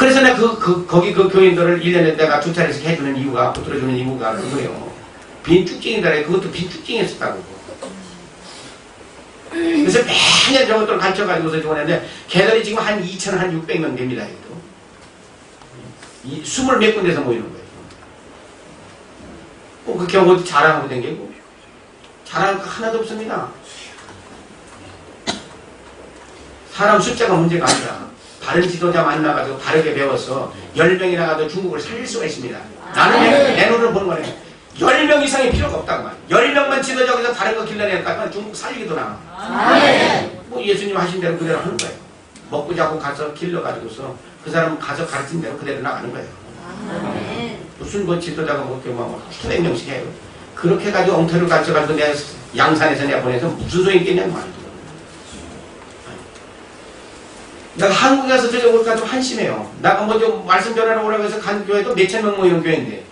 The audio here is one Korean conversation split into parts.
그래서 내가 그, 그, 거기 그 교인들을 1년에 내가 두 차례씩 해주는 이유가, 붙들어주는 이유가 그거예요. 빈 쭉쟁이들에 그것도 빈 쭉쟁이였었다고. 그래서 매년 저것들을 가르쳐가지고서 좋았는데, 걔들이 지금 한 2천, 한 600명 됩니다. 이, 스물 몇 군데서 모이는 거예요. 꼭 그렇게 어디 자랑하고 댕기고, 자랑할 거 하나도 없습니다. 사람 숫자가 문제가 아니라 바른 지도자 만나가지고 바르게 배워서 10명이 나 가도 중국을 살릴 수가 있습니다. 나는 내, 내 눈으로 보는 거네. 10명 이상이 필요가 없다고 말. 10명만 지도자에서 다른 거 길러내니까 중국 살리기도 나. 뭐 예수님 하신 대로 그대로 하는 거예요. 먹고 자고 가서 길러가지고서 그 사람 가서 가르친 대로 그대로 나가는 거예요. 무슨 뭐 지도자가 뭐 이렇게 뭐 수백 명씩 해요. 그렇게 해가지고 엉터리를 가르쳐가지고 내가 양산에서 내가 보내서 무슨 소용 있겠냐는 말이죠. 내가 한국에 가서 저녁을 좀 한심해요. 나가 먼저 말씀 전하러 오라고 해서 간 교회도 몇천 명 모이는 교회인데.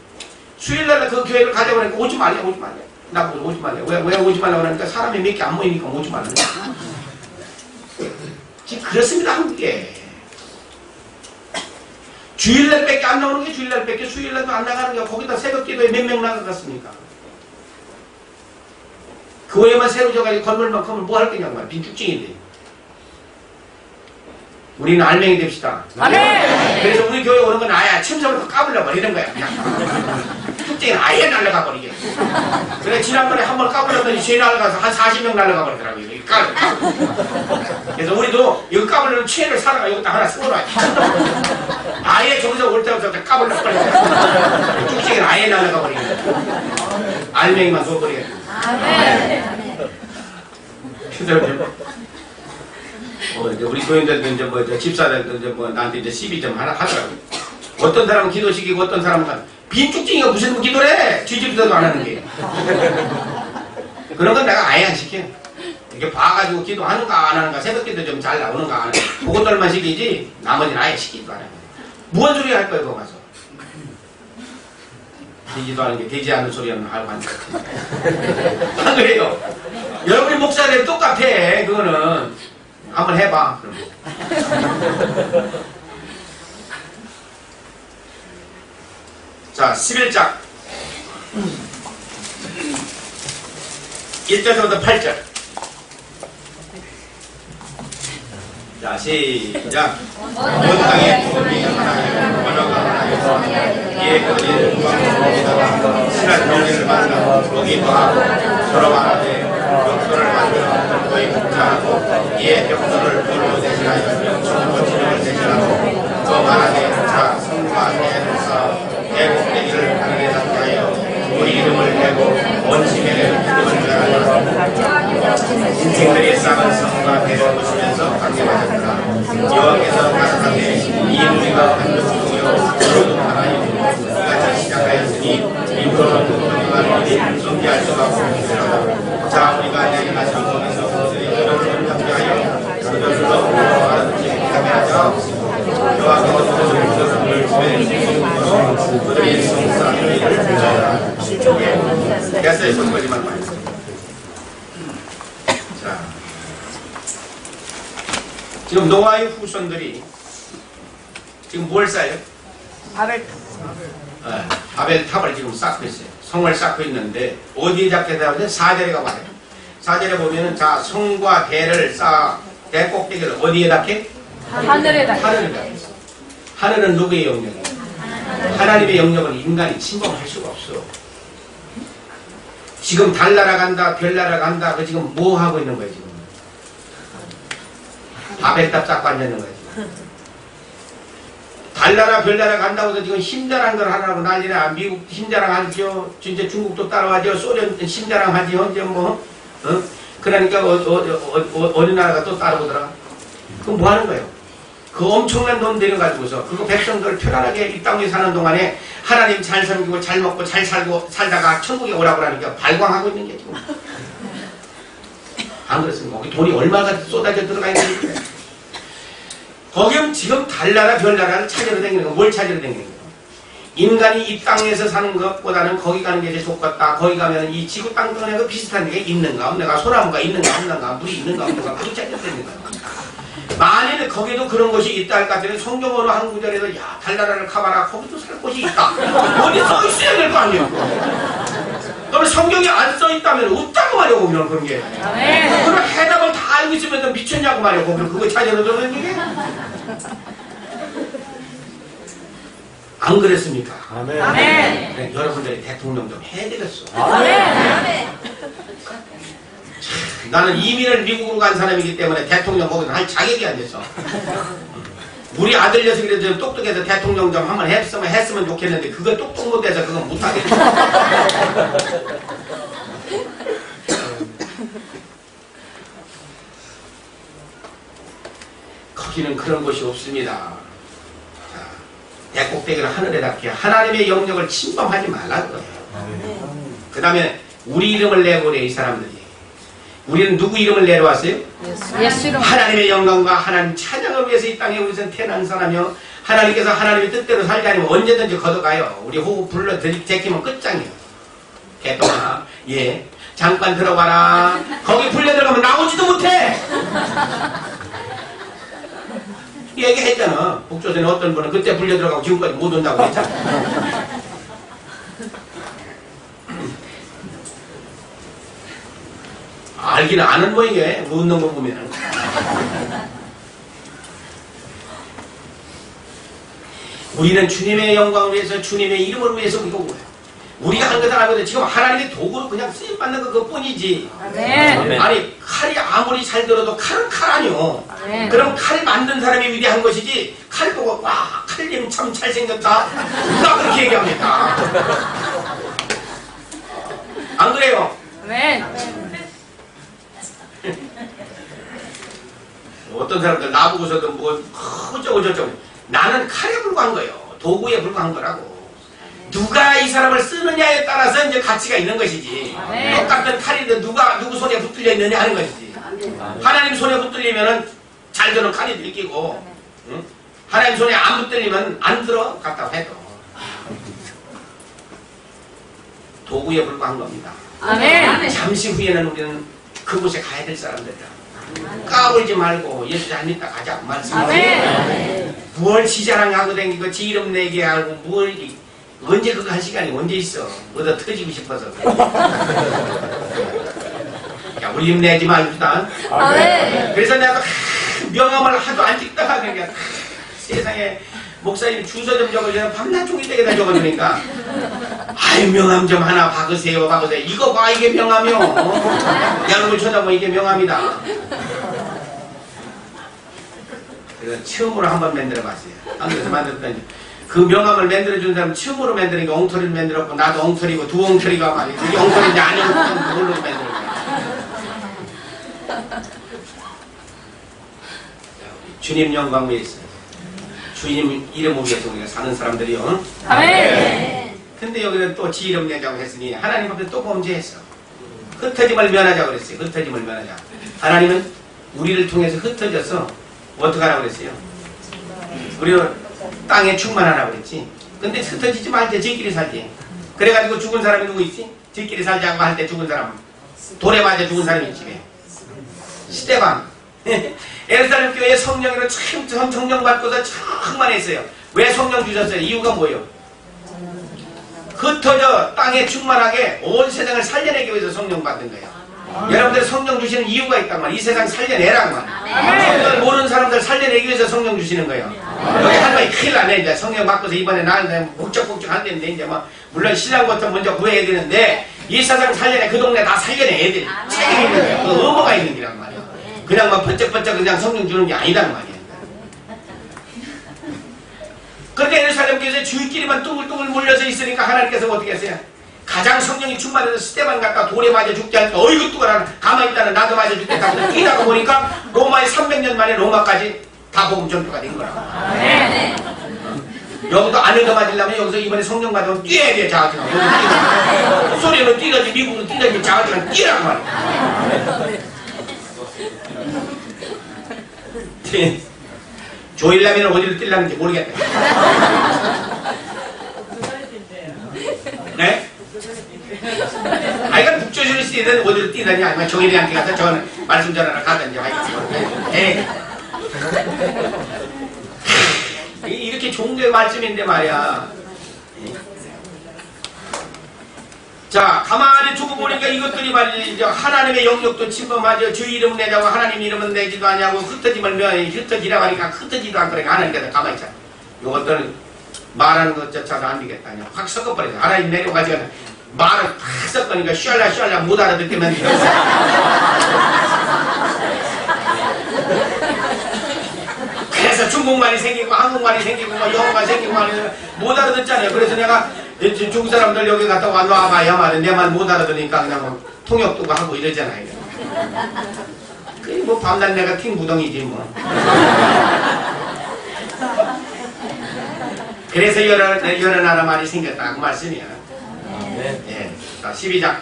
수요일날 그 교회를 가자고 하니까 오지 말래 오지 말래 나보고 오지 말래 왜, 왜 오지 말라고 하니까 사람이 몇 개 안 모이니까 오지 말래 지금 그렇습니다 한국에. 주일날 밖에 안 나오는 게 주일날 밖에 수요일날도 안 나가는 게 거기다 새벽 기도에 몇 명 나가갔습니까? 교회만 새로 져가지고 건물만큼은 뭐 할 거냐고 말 빈축증인데 우리는 알맹이 됩시다. 아멘. 그래서 우리 교회 오는 건 아예 침성으로 까불려 버리는 거야. 축제는 아예 날라가 버리게. 그래 지난번에 한 번 까불렸더니 죄 날라가서 한 40명 날라가 버리더라고요. 이 까. 그래서 우리도 이거 까불려는 죄를 사다가 여기다 하나 쏘놔. 아예 저기서 올 때부터 까불려 버리게. 축제는 아예 날라가 버리게. 알맹이만 둬버리게. 그래서 뭐 이제 우리 교인들도 이제 뭐 이제 집사들도 이제 뭐 나한테 이제 시비 좀 하나 하더라고. 어떤 사람은 기도 시키고 어떤 사람은 빈축증이가 무슨 뭐 기도를 해? 뒤집어도 안 하는 게. 그런 건 내가 아예 안 시켜. 이렇게 봐가지고 기도하는가 안 하는가 새벽 기도 좀 잘 나오는가 안 하는가 그것들만 시키지 나머지는 아예 시키지도 않아요. 무슨 소리 할 거예요, 거기 가서. 되지도 않은 게 되지 않는 소리는 하고 하는 거안 그래요? 여러분이 목사들 똑같아, 그거는. 한번 해봐. 자, 11장. 1절부터 8절. 자, 시작. 온 땅에 돈이 번화가 하나에서 이에 거리를 구하고 친한 병리를 만나 거기 거하고 서로 말하되 병소를 만들어 거의 복자하고 이에 돌로 대신하여 병충고 치료를 대신하고 또 말하되 자 성과 대를 쌓아 대복되기를 하늘에 닿게 하여 우리 이름을 대고 온 시민의 기름을 전하여 인생들이 쌓은 성과 대를 보시면서 강림하셨다 여호와께서 가라사대 이 우리가 한국이요 서로도 하나이고 같이 시작하였으니 이후로는 누구가 일이 존재할 수가 없으리라 자 우리가 내게 하신 몸에서 그들이 이름을 함께하여 그들로 알아듣지 못하게 하자 여호와께서 그들을 그들을 주의 생명으로 그들의 성사를 일을 주자라 됐어요 손거지만 많이 자 지금 노아의 후손들이 지금 뭘 쌓아요? 바벨 어, 바벨 탑을 지금 쌓고 있어요. 성을 쌓고 있는데 어디에 잡게 되냐면 사절에 가봐요. 사절에 보면은 자 성과 대를 쌓아 대 꼭대기를 어디에 닿게? 하늘에다 하늘에 닿게. 하늘은 누구의 영역이에요? 하나님의 영역을 인간이 침범할 수가 없어. 지금 달 날아간다, 별 날아간다, 그 지금 뭐 하고 있는 거예요, 지금? 바벨탑 쌓고 앉아있는 거예요. 달나라 별나라 간다고 해서 지금 힘자랑 걸 하라고 난리나 미국 힘자랑 하죠 진짜 중국도 따라하죠 소련 힘자랑 하지? 언제 뭐 어? 그러니까 어, 어, 어, 어, 어 느 나라가 또 따라오더라. 그럼 뭐 하는 거예요? 그 엄청난 돈 들여가지고서 그거 백성들 편안하게 이 땅에 사는 동안에 하나님 잘 섬기고 잘 먹고 잘 살고 살다가 천국에 오라고 하니까 발광하고 있는 게 지금 안 그렇습니까? 거기 돈이 얼마가 쏟아져 들어가 있는 거예요 거기는 지금 달나라 별나라를 찾으러 다니는 거, 뭘 찾으러 다니는 거예요? 인간이 이 땅에서 사는 것보다는 거기 가는 게 제일 좋겠다. 거기 가면 이 지구 땅덩어리가 비슷한 게 있는가 없는가, 소나무가 있는가 없는가, 물이 있는가 없는가, 그렇게 찾으러 다니는 거예요. 만일 거기도 그런 것이 있다 할 것 같으면 성경 어느 한 구절에서 야 달나라를 가봐라 거기도 살 곳이 있다 어디 써 있어야 될 거 아니에요 그러면 성경에 안 써 있다면 없다고 말이야 거기는 그런 게 아멘. 그럼 해답을 다 알고 있으면 너 미쳤냐고 말이야 거기는 그거 찾아내는 게? 안 그랬습니까? 아멘. 아멘. 그래, 여러분들이 대통령 좀 해야 되겠어 아멘. 나는 이민을 미국으로 간 사람이기 때문에 대통령 거기서 할 자격이 안 됐어. 우리 아들 녀석이라도 좀 똑똑해서 대통령 좀 한번 했으면 했으면 좋겠는데 그거 똑똑 못해서 그건 못하겠어. 거기는 그런 곳이 없습니다. 자, 대꼭대기를 하늘에 닿게 하나님의 영역을 침범하지 말라는 거예요. 그 다음에 우리 이름을 내고래 이 사람들이. 우리는 누구 이름을 내려왔어요? 예수. 하나님의 영광과 하나님 찬양을 위해서 이 땅에 우리는 태어난 사람이요. 하나님께서 하나님의 뜻대로 살자니 언제든지 걷어가요. 우리 호흡 불러 들- 제끼면 끝장이에요. 개똥아, 예. 잠깐 들어가라. 거기 불려 들어가면 나오지도 못해. 얘기했잖아. 북조선에 어떤 분은 그때 불려 들어가고 지금까지 못 온다고 했잖아. 알긴 아는 모양이에 웃는 거 보면. 우리는 주님의 영광을 위해서 주님의 이름을 위해서 우리가 오요 우리가 한 것을 알거든 지금 하나님의 도구로 그냥 쓰임 받는 거 그뿐이지. 아멘. 아니 칼이 아무리 잘 들어도 칼은 칼 아니요. 아멘. 그럼 칼 만든 사람이 위대한 것이지 칼 보고 와 칼님 참 잘생겼다 누가 그렇게 얘기합니까? 안 그래요? 아 멘. 어떤 사람들 나보고서도 뭐 어쩌고 저쩌고 나는 칼에 불과한 거예요. 도구에 불과한 거라고. 누가 이 사람을 쓰느냐에 따라서 이제 가치가 있는 것이지. 네. 똑같은 칼인데 누가 누구 손에 붙들려 있느냐 하는 것이지. 하나님 손에 붙들리면은 잘 드는 칼이 들키고, 응? 하나님 손에 안 붙들리면 안 들어 갖다 해도 도구에 불과한 겁니다. 아멘. 잠시 후에는 우리는 그곳에 가야 될 사람들이다. 까불지 말고 예수 잘 믿다 가자 말씀하세요. 아멘. 뭘 지자랑 하고 댕기고 지 이름 내게 하고 뭘 이- 언제 그거 할 시간이 언제 있어? 얻어 터지고 싶어서. 야 우리 입 내지 말고다. 아멘. 그래서 내가 크, 명함을 하도 안 찍다가 크, 세상에 목사님 주소 좀 적어주면 밤낮 종일 되게 다 적어주니까? 아이 명함 좀 하나 박으세요 박으세요. 이거 봐 이게 명함이요. 양을 쳐다보면 이게 명함이다. 그래서 처음으로 한번 만들어 봤어요. 한국에서 만들었더니. 그 명함을 만들어준 사람 처음으로 만드니까 엉터리를 만들었고 나도 엉터리고 두 엉터리가 말이야 그게 엉터리인지 아니고 그걸로 만들어 거야 주님 영광 위해서 주님 이름을 위해서 우리가 사는 사람들이요. 아멘. 근데 여기는 또 지 이름 내자고 했으니 하나님 앞에 또 범죄했어. 흩어짐을 면하자고 그랬어요. 흩어짐을 면하자. 하나님은 우리를 통해서 흩어져서 어떻게 하라고 그랬어요? 우리는 땅에 충만하라고 그랬지. 근데 흩어지지 말자. 지끼리 살지 그래가지고 죽은 사람이 누구 있지? 지끼리 살자고 할 때 죽은 사람. 돌에 맞아 죽은 사람이 있지. 왜? 시대방 에르사렘 교회 성령으로 참 성- 성령 받고서 충만했어요 왜 성령 주셨어요? 이유가 뭐예요? 흩어져 땅에 충만하게 온 세상을 살려내기 위해서 성령 받는 거예요. 여러분들 성령 주시는 이유가 있단 말이에요. 이 세상 살려내라는 말이에요. 성령 모르는 사람들 살려내기 위해서 성령 주시는 거예요. 여기 할머니 큰일 나네. 이제 성령 받고서 이번에 나는 북적북적 할 때인데 이제 뭐 물론 신랑부터 먼저 구해야 되는데 이 세상 살려내 그 동네 다 살려내야 돼. 책임이 있는 거예요. 그 의무가 있는 거란 말이에요. 그냥 막 번쩍번쩍 그냥 성령 주는 게 아니란 말이에요. 그런데 예루살렘 교회에 주인끼리만 둥글둥글 몰려서 있으니까 하나님께서 어떻게 했어요? 가장 성령이 충만해서 스테반 갖다 돌에 맞아 죽지 않고 어이구 뚜가라 가만히 있다는 나도 맞아 죽겠다 고 뛰다가 보니까 로마에 300년 만에 로마까지 다 복음 전도가 된 거라고. 여기도 안에도 맞으려면 여기서 이번에 성령 받으면 뛰어야 돼 여기서 소리는 뛰든지 미국으로 뛰든지 자가지가 뛰라고 말이야 조일라면 어디로 뛰려는지 모르겠다 네? 아이가 북조선을 뛰든 어디로 뛰든지 아니면 정일이한테 가서 저는 말씀 전하러 가든지 예. 이- 이렇게 종교의 말씀인데 말이야. 자, 가만히 두고 보니까 이것들이 이제 하나님의 영역도 침범하죠. 주 이름 내자고 하나님 이름은 내지도 않냐고 흩어짐을 면 흩어지라고 하니까 흩어지도 않으니까 하나님께서 가만히 있잖아. 이것들은 말하는 것조차도 안 되겠다. 그냥 확 섞어버려서 하나님 내려가지고 말을 팍 섞으니까 슈알라 슈알라 못 알아듣게 만들어. 그래서 중국말이 생기고 한국말이 생기고 뭐 영어가 생기고 말이못 알아듣잖아요. 그래서 내가 이 중국 사람들 여기 갔다 와 놔 봐야 말은 내 말 못 알아듣으니까 그냥 뭐 통역도 하고 이러잖아요. 그게 뭐 밤낮 내가 킹 무덩이지 뭐. 그래서 여러, 여러 나라 말이 생겼다 그 말씀이야. 예. 자, 12장.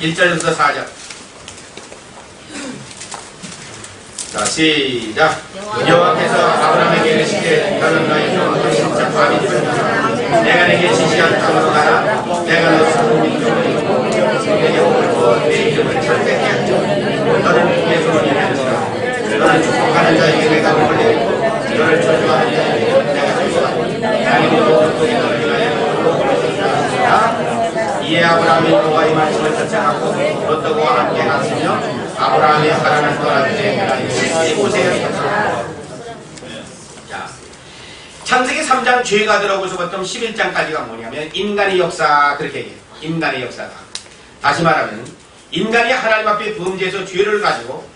1절부터 4절. 자, 시작. 여호와께서 아브라함에게 이르시되 너는 너의 종과 진짜 밤이 되었다. 내가 내게 지시한 땅으로 가라. 내가 너 소금 민족을 이루고 내 영혼을 부어 내 이름을 절대케 하죠. 너는 내 소원이 되리라. 너는 축복하는 자에게 내가 복을 내리고 너를 저주하는 자에게 내가 저주하니 나의 모든 것이 너를 위하여 복을 주리라. 이에 아브라함이 노아의 말씀을 쫓아가고 롯하고 함께 갔으며 아브라함이 하나님 섰다. 자, 창세기 3장 죄가 들어오고서부터 11장까지가 뭐냐면 인간의 역사 그렇게 얘기해요. 인간의 역사다. 다시 말하면 인간이 하나님 앞에 범죄해서 죄를 가지고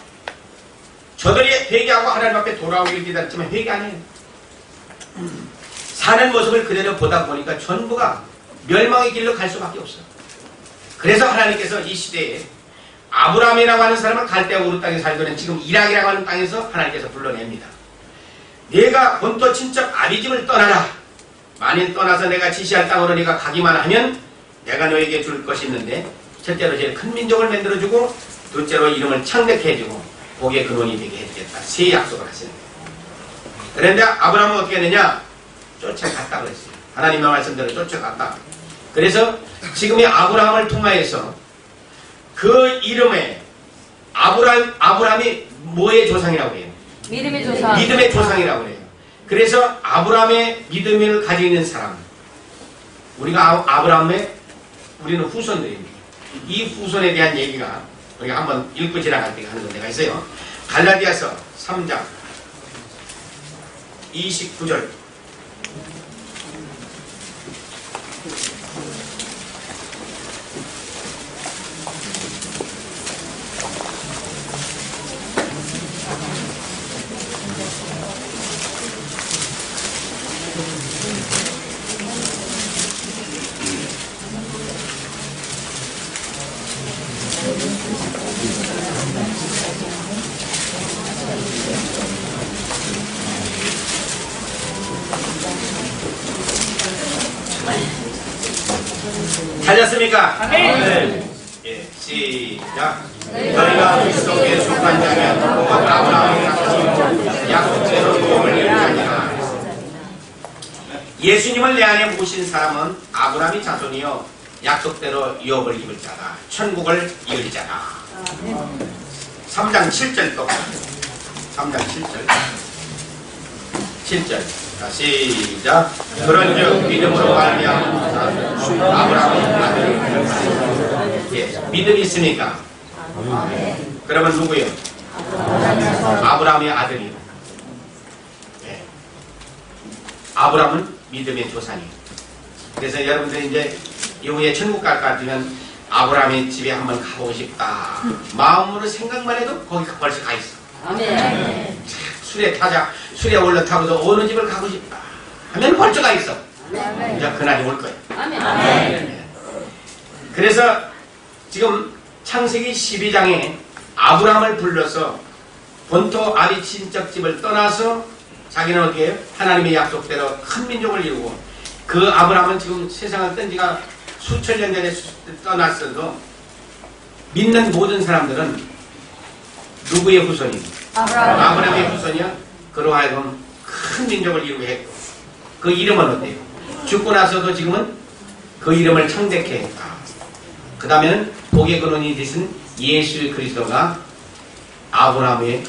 저들이 회개하고 하나님 앞에 돌아오길 기다렸지만 회개 안 해요. 사는 모습을 그대로 보다 보니까 전부가 멸망의 길로 갈 수밖에 없어요. 그래서 하나님께서 이 시대에 아브라함이라고 하는 사람을 갈대아 우르 땅에 살던 지금 이락이라고 하는 땅에서 하나님께서 불러냅니다. 내가 본토 친척 아비집을 떠나라. 만일 떠나서 내가 지시할 땅으로 네가 가기만 하면 내가 너에게 줄 것이 있는데 첫째로 제일 큰 민족을 만들어주고 둘째로 이름을 창대케 해주고 복의 근원이 되게 해주겠다. 세 약속을 하시는 거예요. 그런데 아브라함은 어떻게 했느냐? 쫓아갔다 그랬어요. 하나님의 말씀대로 쫓아갔다. 그래서 지금의 아브라함을 통하여서 그 이름에 아브라함, 아브라함이 뭐의 조상이라고 해요? 믿음의 조사. 믿음의 조상이라고 해요. 그래서 아브라함의 믿음을 가지고 있는 사람. 우리가 아- 아브라함의 우리는 후손들입니다. 이 후손에 대한 얘기가 우리가 한번 읽고 지나갈 때 하는 데가 있어요. 갈라디아서 3장 29절 찾았습니까? 아멘. 예, 시작. 너희가 그리스도께 속한 자면 자손이요 약속대로 유업을 이루지 아니라 예수님을 내 안에 모신 사람은 아브라함의 자손이요 약속대로 유업을 입을 자다. 천국을 이을 자다. 3장 7절 또 3장 7절 7절. 자, 시작. 그런즉 믿음으로 말미암아 아브라함의 아들을 예, 믿음이 있으니까. 그러면 누구요? 아브라함의 아들이요. 예. 아브라함은 믿음의 조상이에요. 그래서 여러분들이 이제 이후에 천국 갈것 같으면 아브라함의 집에 한번 가보고 싶다. 마음으로 생각만 해도 거기 벌써 가 있어. 아멘. 술에 타자, 술에 올라타고서 어느 집을 가고 싶다. 하면 벌써 가 있어. 이제 그날이 올 거야. 아멘. 그래서 지금 창세기 12장에 아브라함을 불러서 본토 아비 친척 집을 떠나서 자기는 어떻게 해요? 하나님의 약속대로 큰 민족을 이루고 그 아브라함은 지금 세상을 뜬 지가 수천 년 전에 수- 떠났어도 믿는 모든 사람들은 누구의 후손입니까? 아브라함. 아브라함의 후손이야 그로 하여금 큰 민족을 이루게 했고 그 이름은 어때요? 죽고 나서도 지금은 그 이름을 창대케 했다. 그 다음에는 복의 근원이 되신 예수 그리스도가 아브라함의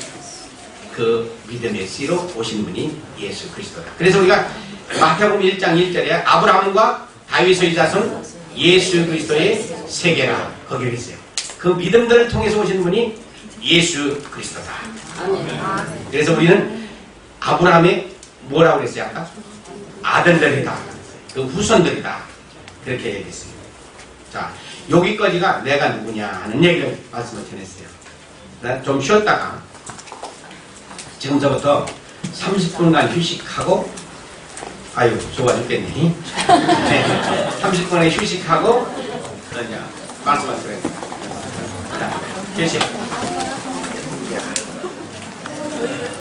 그 믿음의 씨로 오신 분이 예수 그리스도다. 그래서 우리가 마태복음 1장 1절에 아브라함과 다윗의 자손 예수 그리스도의 세계라 거기에 있어요. 그 믿음들을 통해서 오신 분이 예수 그리스도다. 그래서 우리는 아브라함의 뭐라고 그랬어요 아까? 아들들이다. 그 후손들이다. 그렇게 얘기했습니다. 자, 여기까지가 내가 누구냐 하는 얘기를 말씀을 전했어요. 네, 좀 쉬었다가 지금서부터 30분간 휴식하고 아유 좋아 죽겠네. 네, 30분의 휴식하고. 자, 휴식.